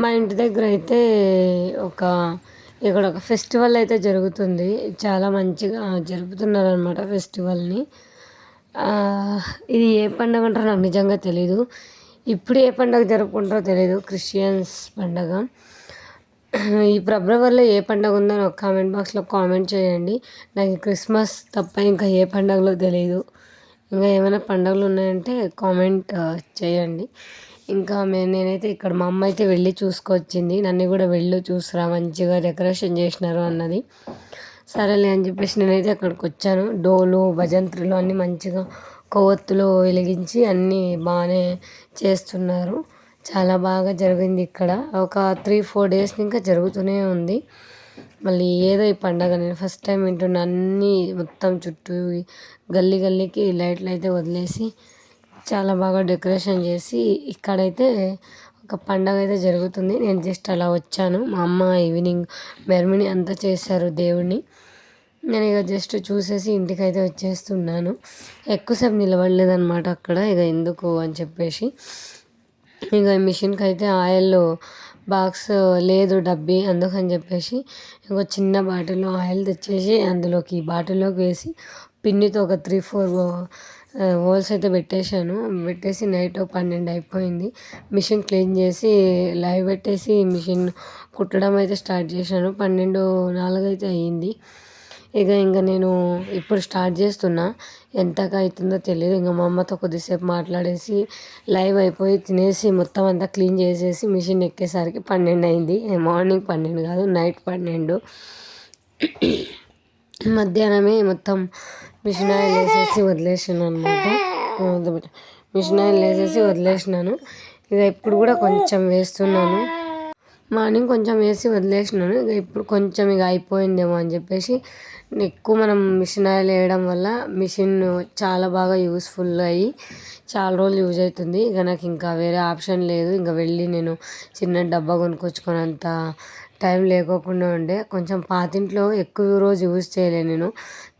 మా ఇంటి దగ్గర అయితే ఒక ఇక్కడ ఒక ఫెస్టివల్ అయితే జరుగుతుంది. చాలా మంచిగా జరుపుతున్నారు అనమాట ఫెస్టివల్ని ఇది ఏ పండుగ అంటారో నాకు నిజంగా తెలీదు. ఇప్పుడు ఏ పండుగ జరుపుకుంటారో తెలియదు క్రిస్టియన్స్ పండగ. ఈ ఫిబ్రవరిలో ఏ పండుగ ఉందో నాకు కామెంట్ బాక్స్లో కామెంట్ చేయండి. నాకు క్రిస్మస్ తప్ప ఇంకా ఏ పండుగలో తెలియదు ఇంకా ఏమైనా పండుగలు ఉన్నాయంటే కామెంట్ చేయండి. ఇంకా నేనైతే ఇక్కడ మా అమ్మ అయితే వెళ్ళి చూసుకొచ్చింది. నన్ను కూడా వెళ్ళు చూసురా మంచిగా డెకరేషన్ చేసినారు అన్నది. సరేలే అని చెప్పేసి నేనైతే అక్కడికి వచ్చాను. డోలు భజంత్రులు అన్నీ మంచిగా కొవ్వొత్తులు వెలిగించి అన్నీ బాగానే చేస్తున్నారు. చాలా బాగా జరిగింది ఇక్కడ. ఒక త్రీ ఫోర్ డేస్ ఇంకా జరుగుతూనే ఉంది. మళ్ళీ ఏదో ఈ పండగ. నేను ఫస్ట్ టైం వింటున్నా అన్నీ మొత్తం చుట్టూ గల్లీ గల్లీకి లైట్లు అయితే వదిలేసి చాలా బాగా డెకరేషన్ చేసి ఇక్కడైతే ఒక పండగ అయితే జరుగుతుంది. నేను జస్ట్ అలా వచ్చాను. మా అమ్మ ఈవినింగ్ మెరమిని అంతా చేశారు దేవుడిని నేను ఇక జస్ట్ చూసేసి ఇంటికి అయితే వచ్చేస్తున్నాను. ఎక్కువసేపు నిలబడలేదన్నమాట అక్కడ. ఇక ఎందుకు అని చెప్పేసి ఇక మిషన్కి అయితే ఆయిల్ బాక్స్ లేదు డబ్బి అందుకని చెప్పేసి ఇంకో చిన్న బాటిల్లో ఆయిల్ తెచ్చేసి అందులోకి బాటిల్లోకి వేసి పిన్నితో ఒక త్రీ ఫోర్ హోల్స్ అయితే పెట్టేశాను. పెట్టేసి నైట్ పన్నెండు అయిపోయింది. మిషన్ క్లీన్ చేసి లైవ్ పెట్టేసి మిషన్ కుట్టడం అయితే స్టార్ట్ చేశాను. పన్నెండు నాలుగు అయితే అయ్యింది. ఇక ఇంకా నేను ఇప్పుడు స్టార్ట్ చేస్తున్నా. ఎంతగా అవుతుందో తెలియదు ఇంకా మా అమ్మతో కొద్దిసేపు మాట్లాడేసి లైవ్ అయిపోయి తినేసి మొత్తం అంతా క్లీన్ చేసేసి మిషన్ ఎక్కేసరికి పన్నెండు అయింది. మార్నింగ్ పన్నెండు కాదు నైట్ పన్నెండు. మధ్యాహ్నమే మొత్తం మిషన్ ఆయిల్ వేసేసి వదిలేసాను అనమాట మిషన్ ఆయిల్ వేసేసి వదిలేసినాను. ఇక ఇప్పుడు కూడా కొంచెం వేస్తున్నాను. మార్నింగ్ కొంచెం వేసి వదిలేసినాను. ఇక ఇప్పుడు కొంచెం ఇక అయిపోయిందేమో అని చెప్పేసి ఎక్కువ మనం మిషన్ ఆయిల్ వేయడం వల్ల మిషన్ చాలా బాగా యూస్ఫుల్ అయ్యి చాలా రోజులు యూజ్ అవుతుంది. ఇక నాకు ఇంకా వేరే ఆప్షన్ లేదు. ఇంకా వెళ్ళి నేను చిన్న డబ్బా కొనుక్కొచ్చుకున్నంత టైం లేకోకుండా ఉండే. కొంచెం పాతింట్లో ఎక్కువ రోజు యూజ్ చేయలేను నేను.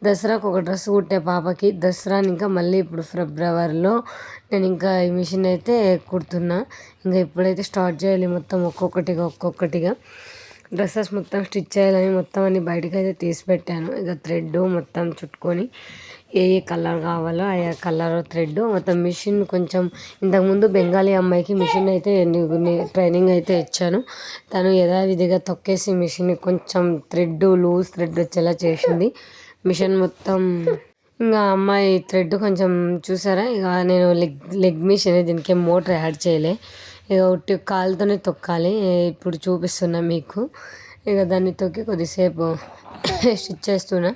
దసరాకు ఒక డ్రెస్ కుట్టే పాపకి. దసరాని ఇంకా మళ్ళీ ఇప్పుడు ఫిబ్రవరిలో నేను ఇంకా ఈ మిషన్ అయితే కుడుతున్నా. ఇంకా ఇప్పుడైతే స్టార్ట్ చేయాలి మొత్తం ఒక్కొక్కటిగా ఒక్కొక్కటిగా. డ్రెస్సెస్ మొత్తం స్టిచ్ చేయాలని మొత్తం అన్ని బయటకు అయితే తీసి పెట్టాను ఇక థ్రెడ్ మొత్తం చుట్టుకొని ఏ ఏ కలర్ కావాలో ఆ కలర్ థ్రెడ్ మొత్తం మిషన్ కొంచెం ఇంతకుముందు బెంగాలీ అమ్మాయికి మిషన్ అయితే ట్రైనింగ్ అయితే ఇచ్చాను. తను యథావిధిగా తొక్కేసి మిషన్ కొంచెం థ్రెడ్ లూజ్ థ్రెడ్ వచ్చేలా చేసింది. మిషన్ మొత్తం. ఇంకా అమ్మాయి థ్రెడ్ కొంచెం చూసారా? ఇక నేను లెగ్ లెగ్ మిషన్ దీనికి మోటార్ యాడ్ చేయలే. ఇక ఉట్టి కాలుతోనే తొక్కాలి. ఇప్పుడు చూపిస్తున్నా మీకు. ఇక దాన్ని తొక్కి కొద్దిసేపు స్టిచ్ చేస్తున్నా.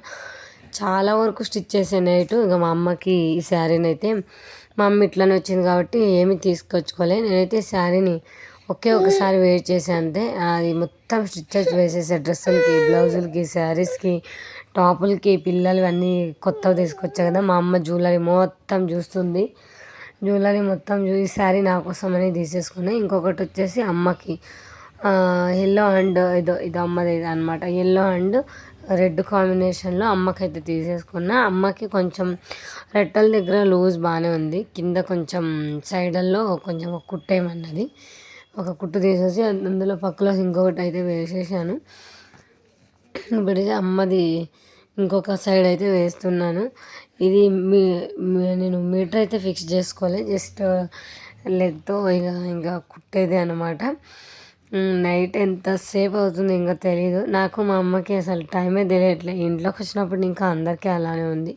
చాలా వరకు స్టిచ్ చేసే నైట్ ఇక మా అమ్మకి ఈ శారీని అయితే మా అమ్మ ఇట్లానే వచ్చింది కాబట్టి ఏమి తీసుకొచ్చుకోలే. నేనైతే శారీని ఒకే ఒకసారి వేర్ చేసే అంతే. అది మొత్తం స్టిచ్చెస్ వేసేసే డ్రెస్సులకి బ్లౌజులకి శారీస్కి టాపులకి పిల్లలు అన్నీ కొత్తవి తీసుకొచ్చా కదా మా అమ్మ జ్యువెలరీ మొత్తం చూస్తుంది. జ్యువెలరీ మొత్తం చూసి శారీ నా కోసం అనేది తీసేసుకున్నా. ఇంకొకటి వచ్చేసి అమ్మకి ఎల్లో అండ్ ఇదో ఇది అమ్మది ఇది అనమాట ఎల్లో అండ్ రెడ్ కాంబినేషన్లో అమ్మకైతే తీసేసుకున్నా. అమ్మకి కొంచెం రెట్టల దగ్గర లూజ్ బాగానే ఉంది. కింద కొంచెం సైడల్లో కొంచెం ఒక కుట్టేయమన్నది ఒక కుట్టు తీసేసి అందులో పక్కలో ఇంకొకటి అయితే వేసేసాను. ఇప్పుడు అమ్మది ఇంకొక సైడ్ అయితే వేస్తున్నాను. ఇది మీ నేను మీటర్ అయితే ఫిక్స్ చేసుకోవాలి. జస్ట్ లెగ్తో ఇక ఇంకా కుట్టేది అనమాట నైట్ ఎంతసేపు అవుతుంది ఇంకా తెలియదు నాకు మా అమ్మకి అసలు టైమే తెలియట్లేదు ఇంట్లోకి వచ్చినప్పుడు ఇంకా అందరికీ అలానే ఉంది.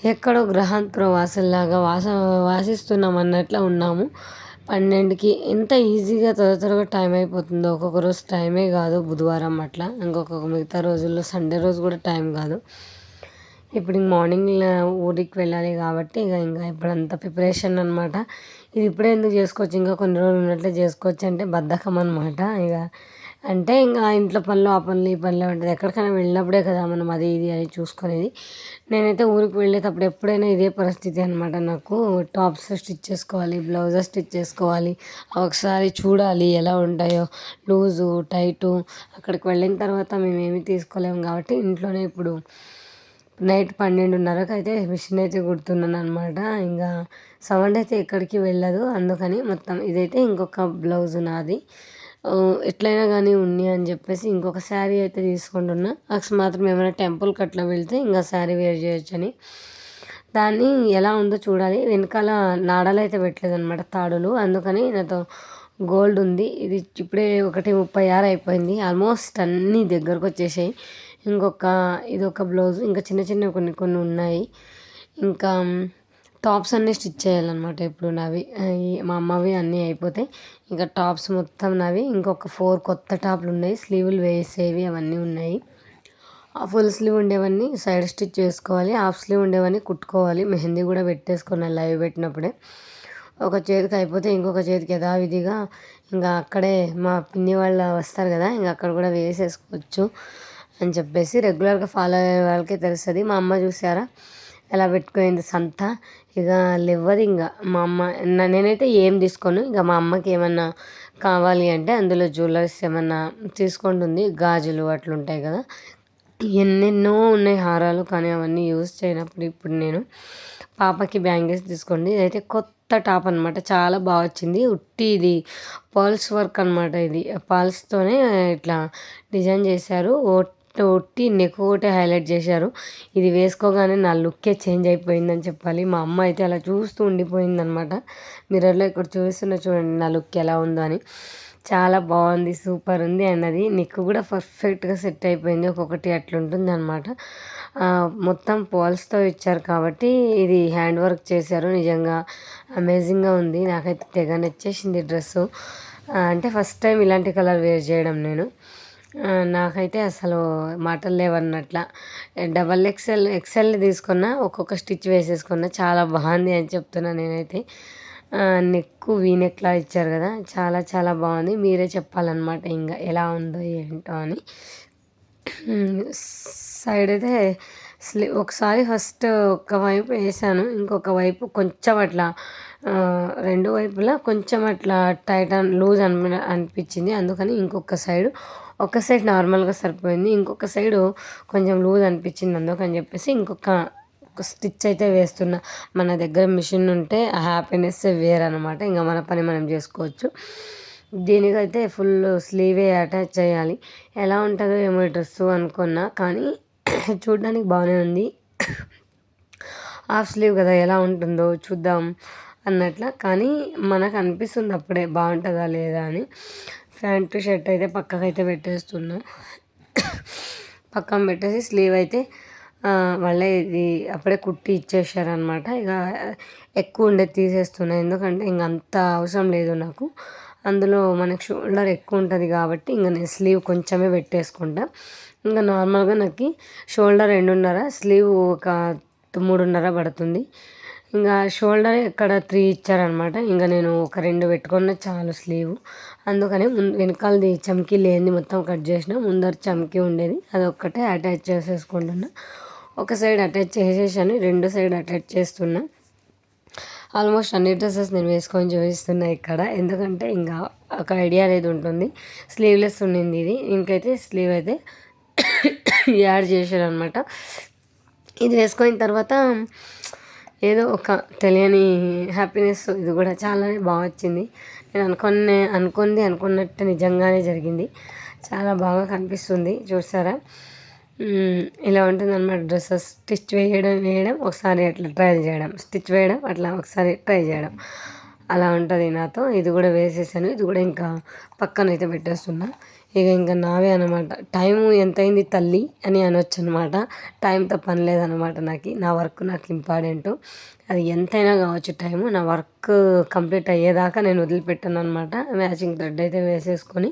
ఎక్కడో గ్రహాంతర వాసల్లాగా వాస వాసిస్తున్నాం అన్నట్లు ఉన్నాము. పన్నెండుకి ఎంత ఈజీగా త్వర త్వరగా టైం అయిపోతుందో. ఒక్కొక్క రోజు టైమే కాదు బుధవారం అట్లా. ఇంకొక మిగతా రోజుల్లో సండే రోజు కూడా టైం కాదు. ఇప్పుడు మార్నింగ్ ఊరికి వెళ్ళాలి కాబట్టి ఇక ఇంకా ఇప్పుడు అంత ప్రిపరేషన్ అనమాట ఇది ఇప్పుడే ఎందుకు చేసుకోవచ్చు? ఇంకా కొన్ని రోజులు ఉన్నట్లే చేసుకోవచ్చు అంటే బద్ధకం అనమాట ఇక అంటే ఇంకా ఇంట్లో పనులు ఆ పనులు ఈ పనులు ఉంటుంది. ఎక్కడికైనా వెళ్ళినప్పుడే కదా మనం అది ఇది అని చూసుకునేది. నేనైతే ఊరికి వెళ్ళేటప్పుడు ఎప్పుడైనా ఇదే పరిస్థితి అనమాట నాకు టాప్స్ స్టిచ్ చేసుకోవాలి బ్లౌజెస్ స్టిచ్ చేసుకోవాలి ఒకసారి చూడాలి ఎలా ఉంటాయో. లూజు టైటు అక్కడికి వెళ్ళిన తర్వాత మేమేమి తీసుకోలేము కాబట్టి ఇంట్లోనే ఇప్పుడు నైట్ పన్నెండున్నరకు అయితే మిషన్ అయితే కుడుతున్నాను అనమాట ఇంకా సౌండ్ అయితే ఎక్కడికి వెళ్ళదు. అందుకని మొత్తం ఇదైతే ఇంకొక బ్లౌజ్ నాది. ఎట్లయినా కానీ ఉన్ని అని చెప్పేసి ఇంకొక శారీ అయితే తీసుకుంటున్నా. అకస్మాత్రం ఏమైనా టెంపుల్కి అట్లా వెళ్తే ఇంకా శారీ వేర్ చేయొచ్చని. దాన్ని ఎలా ఉందో చూడాలి. వెనకాల నాడలు అయితే పెట్టలేదు అనమాట తాడులు. అందుకని నాతో గోల్డ్ ఉంది. ఇది ఇప్పుడే ఒకటి ముప్పై ఆరు అయిపోయింది. ఆల్మోస్ట్ అన్నీ దగ్గరకు వచ్చేసాయి. ఇంకొక ఇది ఒక బ్లౌజ్. ఇంకా చిన్న చిన్న కొన్ని కొన్ని ఉన్నాయి. ఇంకా టాప్స్ అన్నీ స్టిచ్ చేయాలన్నమాట ఇప్పుడు నావి. మా అమ్మవి అన్నీ అయిపోతాయి. ఇంకా టాప్స్ మొత్తం నావి. ఇంకొక ఫోర్ కొత్త టాప్లు ఉన్నాయి. స్లీవులు వేసేవి అవన్నీ ఉన్నాయి. ఆ ఫుల్ స్లీవ్ ఉండేవన్నీ సైడ్ స్టిచ్ చేసుకోవాలి. హాఫ్ స్లీవ్ ఉండేవన్నీ కుట్టుకోవాలి. మెహందీ కూడా పెట్టేసుకున్నాను లైవ్ పెట్టినప్పుడే. ఒక చేతికి అయిపోతే ఇంకొక చేతికి యథావిధిగా ఇంకా అక్కడే మా పిన్ని వాళ్ళు వస్తారు కదా ఇంకా అక్కడ కూడా వేసేసుకోవచ్చు అని చెప్పేసి రెగ్యులర్గా ఫాలో అయ్యే వాళ్ళకే తెలుస్తుంది. మా అమ్మ చూసారా? ఎలా పెట్టుకుంది సంత. ఇక లేవదు ఇంకా మా అమ్మ నేనైతే ఏం తీసుకోను. ఇక మా అమ్మకి ఏమన్నా కావాలి అంటే అందులో జ్యువెలరీస్ ఏమన్నా తీసుకుంటుంది. గాజులు అట్లుంటాయి కదా. ఎన్నెన్నో ఉన్నాయి హారాలు కానీ అవన్నీ యూజ్ చేయనప్పుడు ఇప్పుడు నేను పాపకి బ్యాంగిల్స్ తీసుకోండి. ఇదైతే కొత్త టాప్ అనమాట చాలా బాగా వచ్చింది. ఉట్టి ఇది. పర్ల్స్ వర్క్ అనమాట ఇది. పర్ల్స్తోనే ఇట్లా డిజైన్ చేశారు. తోటి ఒట్టి నెక్ ఒకటే హైలైట్ చేశారు. ఇది వేసుకోగానే నా లుక్కే చేంజ్ అయిపోయిందని చెప్పాలి. మా అమ్మ అయితే అలా చూస్తూ ఉండిపోయిందనమాట మిర్రర్లో ఇక్కడ చూస్తున్న చూడండి నా లుక్ ఎలా ఉందో అని. చాలా బాగుంది సూపర్ ఉంది అండ్ అది నెక్ కూడా పర్ఫెక్ట్గా సెట్ అయిపోయింది. ఒక్కొక్కటి అట్లుంటుంది అనమాట మొత్తం పోల్స్తో ఇచ్చారు కాబట్టి ఇది హ్యాండ్ వర్క్ చేశారు. నిజంగా అమేజింగ్గా ఉంది. నాకైతే తెగ నచ్చేసింది డ్రెస్సు. అంటే ఫస్ట్ టైం ఇలాంటి కలర్ వేర్ చేయడం నేను. నాకైతే అసలు మాటలు లేవన్నట్ల. డబల్ ఎక్సెల్ ఎక్సెల్ తీసుకున్న ఒక్కొక్క స్టిచ్ వేసేసుకున్న చాలా బాగుంది అని చెప్తున్నా నేనైతే. నెక్ వీ నెక్లా ఇచ్చారు కదా చాలా చాలా బాగుంది. మీరే చెప్పాలన్నమాట ఇంకా ఎలా ఉందో ఏంటో అని. సైడ్ అయితే స్లీ ఒకసారి ఫస్ట్ ఒక వైపు వేసాను ఇంకొక వైపు కొంచెం అట్లా రెండు వైపులా కొంచెం అట్లా టైట్ లూజ్ అని అనిపించింది. అందుకని ఇంకొక సైడ్ ఒక సైడ్ నార్మల్గా సరిపోయింది ఇంకొక సైడ్ కొంచెం లూజ్ అనిపించింది అందుకని చెప్పేసి ఇంకొక ఒక స్టిచ్ అయితే వేస్తున్నా. మన దగ్గర మిషన్ ఉంటే ఆ హ్యాపీనెస్ వేరనమాట ఇంకా మన పని మనం చేసుకోవచ్చు. దీనికైతే ఫుల్ స్లీవే అటాచ్ చేయాలి. ఎలా ఉంటుందో ఏమో డ్రెస్ అనుకున్నా కానీ చూడడానికి బాగానే ఉంది. హాఫ్ స్లీవ్ కదా ఎలా ఉంటుందో చూద్దాం అన్నట్ల. కానీ మనకు అనిపిస్తుంది అప్పుడే బాగుంటుందా లేదా అని. ప్యాంటు షర్ట్ అయితే పక్కకైతే పెట్టేస్తున్నా. పక్కన పెట్టేసి స్లీవ్ అయితే మళ్ళీ ఇది అప్పుడే కుట్టి ఇచ్చేసారనమాట ఇక ఎక్కువ ఉండేది తీసేస్తున్నా. ఎందుకంటే ఇంక అంత అవసరం లేదు నాకు. అందులో మనకి షోల్డర్ ఎక్కువ ఉంటుంది కాబట్టి ఇంకా నేను స్లీవ్ కొంచెమే పెట్టేసుకుంటా. ఇంకా నార్మల్గా నాకు షోల్డర్ రెండున్నర స్లీవ్ ఒక మూడున్నర పడుతుంది. ఇంకా షోల్డర్ ఇక్కడ త్రీ ఇచ్చారనమాట. ఇంకా నేను ఒక రెండు పెట్టుకున్న చాలు స్లీవ్. అందుకని ముందు వెనకాలది చమ్కీ లేనిది మొత్తం కట్ చేసిన ముందర చమ్కీ ఉండేది. అది ఒక్కటే అటాచ్ చేసేసుకుంటున్నా. ఒక సైడ్ అటాచ్ చేసేసాను రెండు సైడ్ అటాచ్ చేస్తున్నా. ఆల్మోస్ట్ అన్ని డ్రెస్సెస్ నేను వేసుకొని చూపిస్తున్నా ఇక్కడ. ఎందుకంటే ఇంకా ఒక ఐడియా అనేది ఉంటుంది. స్లీవ్లెస్ ఉండింది ఇది. ఇంకైతే స్లీవ్ అయితే యాడ్ చేశాను అనమాట ఇది వేసుకున్న తర్వాత ఏదో ఒక తెలియని హ్యాపీనెస్ ఇది కూడా చాలానే బాగా వచ్చింది. నేను అనుకునే అనుకుంది అనుకున్నట్టు నిజంగానే జరిగింది. చాలా బాగా కనిపిస్తుంది చూసారా? ఇలా ఉంటుంది అనమాట డ్రెస్సెస్. స్టిచ్ వేయడం వేయడం ఒకసారి అట్లా ట్రై చేయడం. స్టిచ్ వేయడం అట్లా ఒకసారి ట్రై చేయడం. అలా ఉంటుంది నాతో. ఇది కూడా వేసేసాను. ఇది కూడా ఇంకా పక్కన అయితే పెట్టేస్తున్నా. ఇక ఇంకా నావే అనమాట టైం ఎంత అయింది తల్లి అని అనొచ్చు అనమాట టైంతో పని లేదనమాట నాకు. నా వర్క్ నాకు ఇంపార్టెంట్. అది ఎంతైనా కావచ్చు టైము. నా వర్క్ కంప్లీట్ అయ్యేదాకా నేను వదిలిపెట్టాను అనమాట మ్యాచింగ్ థ్రెడ్ అయితే వేసేసుకొని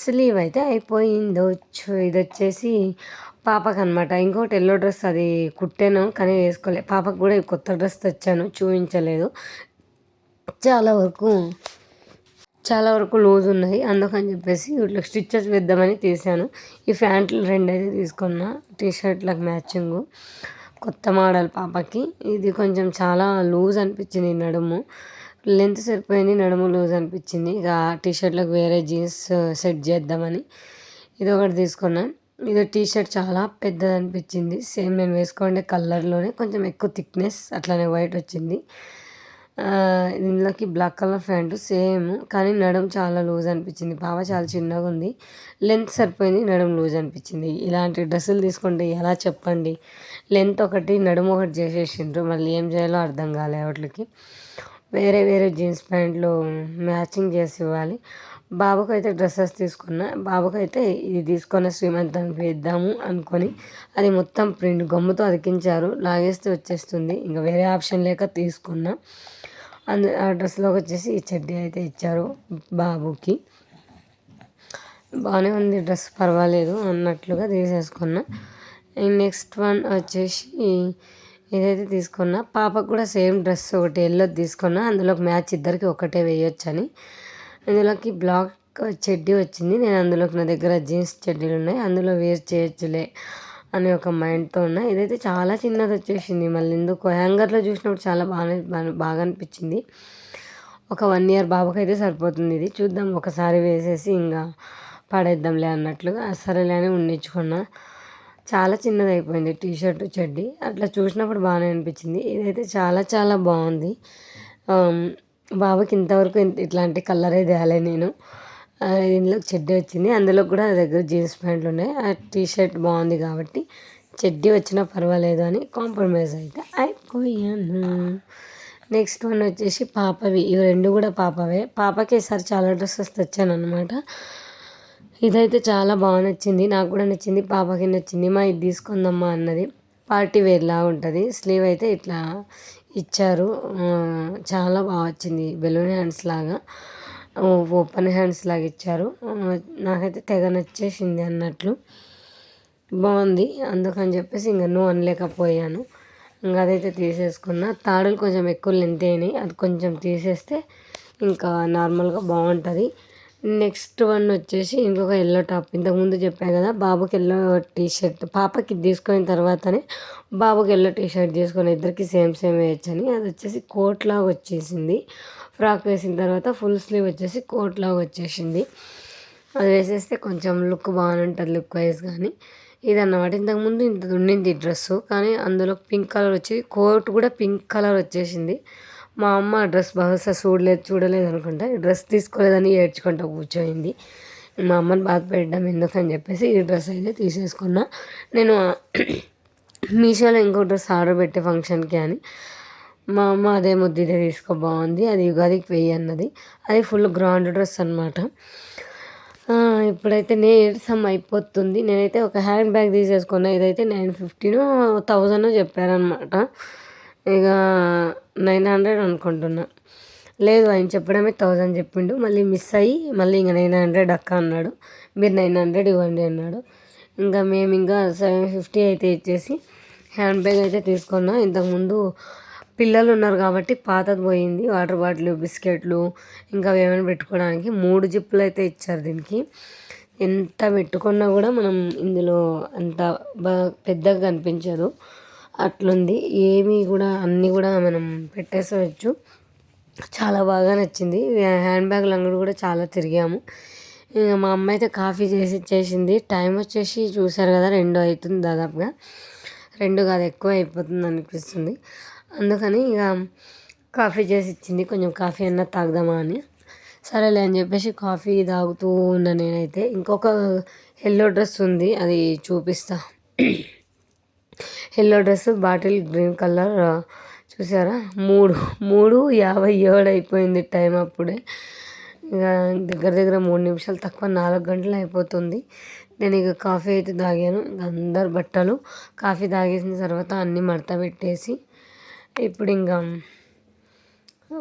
స్లీవ్ అయితే అయిపోయింది. వచ్చు ఇది వచ్చేసి పాపకు అనమాట ఇంకోటి ఎల్లో డ్రెస్ అది కుట్టాను కానీ వేసుకోలే. పాపకు కూడా కొత్త డ్రెస్ తెచ్చాను చూపించలేదు. చాలా వరకు చాలా వరకు లూజ్ ఉన్నాయి అందుకని చెప్పేసి ఇట్లా స్టిచ్చెస్ వేద్దామని తీసాను. ఈ ప్యాంట్లు రెండు అయితే తీసుకున్నా. టీ షర్ట్లకు కొత్త మోడల్ పాపకి. ఇది కొంచెం చాలా లూజ్ అనిపించింది నడుము. లెంత్ సరిపోయింది నడుము లూజ్ అనిపించింది. ఇక టీ షర్ట్లకు వేరే జీన్స్ సెట్ చేద్దామని ఇది ఒకటి తీసుకున్నాను ఇది టీ షర్ట్ చాలా పెద్దది అనిపించింది. సేమ్ నేను వేసుకోండి కలర్లోనే కొంచెం ఎక్కువ థిక్నెస్ అట్లానే వైట్ వచ్చింది. ఇందులోకి బ్లాక్ కలర్ ప్యాంట్ సేమ్ కానీ నడుం చాలా లూజ్ అనిపించింది. పాప చాలా చిన్నగా ఉంది. లెంత్ సరిపోయింది నడుం లూజ్ అనిపించింది. ఇలాంటి డ్రెస్సులు తీసుకుంటే ఎలా చెప్పండి? లెంత్ ఒకటి నడుము ఒకటి చేసేసిండ్రు. మళ్ళీ ఏం చేయాలో అర్థం కాలే వాటికి. వేరే వేరే జీన్స్ ప్యాంట్లు మ్యాచింగ్ చేసి ఇవ్వాలి. బాబుకి అయితే డ్రెస్సెస్ తీసుకున్నా. బాబుకి అయితే ఇది తీసుకొని శ్రీమంతానికి వేద్దాము అనుకొని అది మొత్తం ప్రింట్ గమ్ముతో అతికించారు. లాగేస్తే వచ్చేస్తుంది. ఇంకా వేరే ఆప్షన్ లేక తీసుకున్నా. అందు ఆ డ్రెస్లోకి వచ్చేసి ఈ చెడ్డీ అయితే ఇచ్చారు బాబుకి. బాగానే ఉంది డ్రెస్ పర్వాలేదు అన్నట్లుగా తీసేసుకున్నా. నెక్స్ట్ వన్ వచ్చేసి ఇదైతే తీసుకున్నా. పాపకు కూడా సేమ్ డ్రెస్ ఒకటి ఎల్లో తీసుకున్నా. అందులోకి మ్యాచ్ ఇద్దరికి ఒకటే వేయొచ్చని. అందులోకి బ్లాక్ చెడ్డీ వచ్చింది. నేను అందులోకి నా దగ్గర జీన్స్ చెడ్డీలు ఉన్నాయి. అందులో వేర్ చేయొచ్చులే అనే ఒక మైండ్తో ఉన్నా. ఇదైతే చాలా చిన్నది వచ్చేసింది. మళ్ళీ ఎందుకు హ్యాంగర్లో చూసినప్పుడు చాలా బాగా బాగా అనిపించింది. ఒక వన్ ఇయర్ బాబుకి అయితే సరిపోతుంది ఇది. చూద్దాం. ఒకసారి వేసేసి ఇంకా పడేద్దాంలే అన్నట్లుగా సరేలే అని ఉండించుకున్నా. చాలా చిన్నది అయిపోయింది. టీ షర్ట్ చెడ్డి అట్లా చూసినప్పుడు బాగానే అనిపించింది. ఇదైతే చాలా చాలా బాగుంది. బాబుకి ఇంతవరకు ఇట్లాంటి కలరే తేలే నేను. ఇందులో చెడ్డీ వచ్చింది. అందులో కూడా నా దగ్గర జీన్స్ ప్యాంట్లు ఉన్నాయి. ఆ టీ షర్ట్ బాగుంది కాబట్టి చెడ్డీ వచ్చినా పర్వాలేదు అని కాంప్రమైజ్ అయితే. అయిపోయాను. నెక్స్ట్ వన్ వచ్చేసి పాపవి. ఇవి రెండు కూడా పాపవే. పాపకి ఈసారి చాలా డ్రెస్సెస్ తెచ్చాను అనమాట ఇదైతే చాలా బాగా నచ్చింది. నాకు కూడా నచ్చింది. పాపకి నచ్చింది. మా ఇది తీసుకుందమ్మా అన్నది. పార్టీ వేర్లా ఉంటుంది. స్లీవ్ అయితే ఇట్లా ఇచ్చారు. చాలా బాగా వచ్చింది. బెలూన్ హ్యాండ్స్ లాగా. ఓపెన్ హ్యాండ్స్ లాగా ఇచ్చారు. నాకైతే తెగ నచ్చేసింది అన్నట్లు. బాగుంది. అందుకని చెప్పేసి ఇంకా నువ్వు అనలేకపోయాను. ఇంకా అదైతే తీసేసుకున్నా. తాడులు కొంచెం ఎక్కువ లెంత్ అయినాయి. అది కొంచెం తీసేస్తే ఇంకా నార్మల్గా బాగుంటుంది. నెక్స్ట్ వన్ వచ్చేసి ఇంకొక ఎల్లో టాప్ ఇంతకుముందు చెప్పాను కదా బాబుకి ఎల్లో టీ షర్ట్ పాపకి తీసుకున్న తర్వాతనే బాబుకి ఎల్లో టీ షర్ట్ తీసుకొని ఇద్దరికి సేమ్ సేమ్ వేయచ్చని అది వచ్చేసి కోట్ లాగా వచ్చేసింది. ఫ్రాక్ వేసిన తర్వాత ఫుల్ స్లీవ్ వచ్చేసి కోట్ లాగా వచ్చేసింది. అది వేసేస్తే కొంచెం లుక్ బాగానే ఉంటుంది లుక్ వైజ్ కానీ ఇది అన్నమాట ఇంతకుముందు ఇంత ఉండింది డ్రెస్సు కానీ అందులో పింక్ కలర్ వచ్చి కోట్ కూడా పింక్ కలర్ వచ్చేసింది. మా అమ్మ డ్రెస్ బహుశా చూడలేదు చూడలేదు అనుకుంటా. ఈ డ్రెస్ తీసుకోలేదని ఏడ్చుకుంటా కూర్చోయింది. మా అమ్మని బాధ పెట్టడం ఎందుకని చెప్పేసి ఈ డ్రెస్ అయితే తీసేసుకున్నా. నేను మీషోలో ఇంకో డ్రెస్ ఆర్డర్ పెట్టే ఫంక్షన్కి అని. మా అమ్మ అదే ముద్దిదే తీసుకో బాగుంది. అది యుగాదికి వెయ్యి అన్నది. అది ఫుల్ గ్రాండ్ డ్రెస్ అనమాట ఇప్పుడైతే నీరసం అయిపోతుంది. నేనైతే ఒక హ్యాండ్ బ్యాగ్ తీసేసుకున్నా. ఇదైతే నైన్ ఫిఫ్టీనో థౌజండ్ చెప్పారనమాట ఇక నైన్ హండ్రెడ్ అనుకుంటున్నా. లేదు ఆయన చెప్పడమే థౌజండ్ చెప్పిండు. మళ్ళీ మిస్ అయ్యి మళ్ళీ ఇంకా నైన్ హండ్రెడ్ అక్క అన్నాడు. మీరు నైన్ హండ్రెడ్ ఇవ్వండి అన్నాడు. ఇంకా మేము ఇంకా సెవెన్ ఫిఫ్టీ అయితే ఇచ్చేసి హ్యాండ్ బ్యాగ్ అయితే తీసుకున్నా. ఇంతకుముందు పిల్లలు ఉన్నారు కాబట్టి పాతది పోయింది. వాటర్ బాటిల్ బిస్కెట్లు ఇంకా ఏమైనా పెట్టుకోవడానికి మూడు జిప్పులు అయితే ఇచ్చారు దీనికి. ఎంత పెట్టుకున్నా కూడా మనం ఇందులో అంత బాగా పెద్దగా కనిపించదు. అట్లుంది. ఏమీ కూడా అన్నీ కూడా మనం పెట్టేసవచ్చు చాలా బాగా నచ్చింది. హ్యాండ్ బ్యాగ్ అంగడి కూడా చాలా తిరిగాము. ఇంకా మా అమ్మ అయితే కాఫీ చేసి ఇచ్చేసింది టైం వచ్చేసి చూసారు కదా రెండు అవుతుంది దాదాపుగా. రెండు కాదు ఎక్కువ అయిపోతుంది అనిపిస్తుంది. అందుకని ఇక కాఫీ చేసి ఇచ్చింది. కొంచెం కాఫీ అన్నా తాగుదామా అని. సరేలే అని చెప్పేసి కాఫీ తాగుతూ ఉన్నా నేనైతే ఇంకొక ఎల్లో డ్రెస్ ఉంది. అది చూపిస్తా. Yellow dress bottle green colour చూసారా? మూడు మూడు యాభై ఏడు అయిపోయింది టైం అప్పుడే. ఇక దగ్గర దగ్గర మూడు నిమిషాలు తక్కువ నాలుగు గంటలు అయిపోతుంది. నేను ఇక కాఫీ అయితే తాగాను. ఇంక అందరు బట్టలు కాఫీ తాగేసిన తర్వాత అన్నీ మడత పెట్టేసి ఇప్పుడు ఇంకా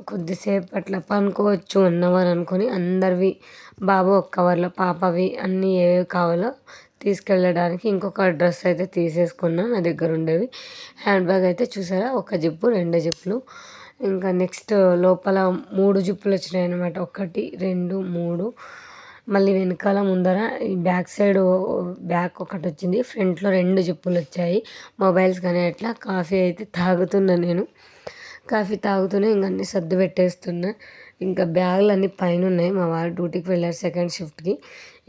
కొద్దిసేపు అట్లా పనుకోవచ్చు వన్ అవర్ అనుకొని అందరివి బాబు ఒక కవర్లో పాపవి అన్నీ ఏవేవి కావాలో తీసుకెళ్ళడానికి ఇంకొక డ్రెస్ అయితే తీసేసుకున్నా నా దగ్గర ఉండేవి. హ్యాండ్ బ్యాగ్ అయితే చూసారా? ఒక జిప్పు రెండు జిప్పులు. ఇంకా నెక్స్ట్ లోపల మూడు జిప్పులు వచ్చినాయి అనమాట ఒకటి రెండు మూడు. మళ్ళీ వెనకాల ముందర ఈ బ్యాక్ సైడ్ బ్యాక్ ఒకటి వచ్చింది. ఫ్రంట్లో రెండు జిప్పులు వచ్చాయి. మొబైల్స్ కానీ అట్లా కాఫీ అయితే తాగుతున్నా నేను. కాఫీ తాగుతూనే ఇంక అన్నీ సర్దు పెట్టేస్తున్నా. ఇంకా బ్యాగులు అన్నీ పైన ఉన్నాయి. మా వారు డ్యూటీకి వెళ్ళారు సెకండ్ షిఫ్ట్కి.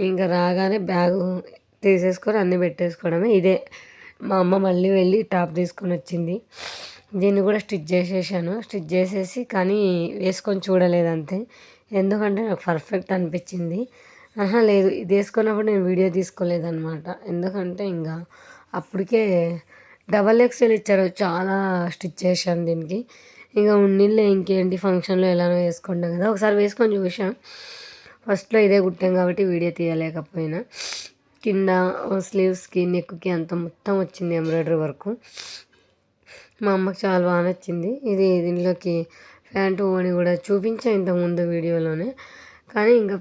ఇంకా రాగానే బ్యాగు తీసేసుకొని అన్నీ పెట్టేసుకోవడమే. ఇదే మా అమ్మ మళ్ళీ వెళ్ళి టాప్ తీసుకొని వచ్చింది. దీన్ని కూడా స్టిచ్ చేసేసాను. స్టిచ్ చేసేసి కానీ వేసుకొని చూడలేదు అంతే. ఎందుకంటే నాకు పర్ఫెక్ట్ అనిపించింది. ఆహా లేదు ఇది వేసుకున్నప్పుడు నేను వీడియో తీసుకోలేదన్నమాట. ఎందుకంటే ఇంకా అప్పటికే డబల్ ఎక్స్ఎల్ ఇచ్చారు. చాలా స్టిచ్ చేశాను దీనికి. ఇంకా ఉన్నిళ్ళే ఇంకేంటి ఫంక్షన్లో ఎలానో వేసుకుంటాం కదా. ఒకసారి వేసుకొని చూసాం ఫస్ట్లో ఇదే కుట్టాం కాబట్టి వీడియో తీయలేకపోయినా. కింద స్లీవ్స్కి నెక్కి అంత మొత్తం వచ్చింది ఎంబ్రాయిడరీ వర్క్. మా అమ్మకి చాలా బాగా నచ్చింది. ఇది దీనిలోకి ప్యాంటు ఓని కూడా చూపించా ఇంతకుముందు వీడియోలోనే. కానీ ఇంకా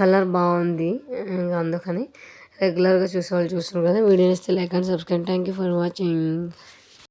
కలర్ బాగుంది. ఇంకా అందుకని రెగ్యులర్గా చూసేవాళ్ళు చూస్తున్నారు కదా. వీడియో ఇస్తే like and subscribe. Thank you for watching.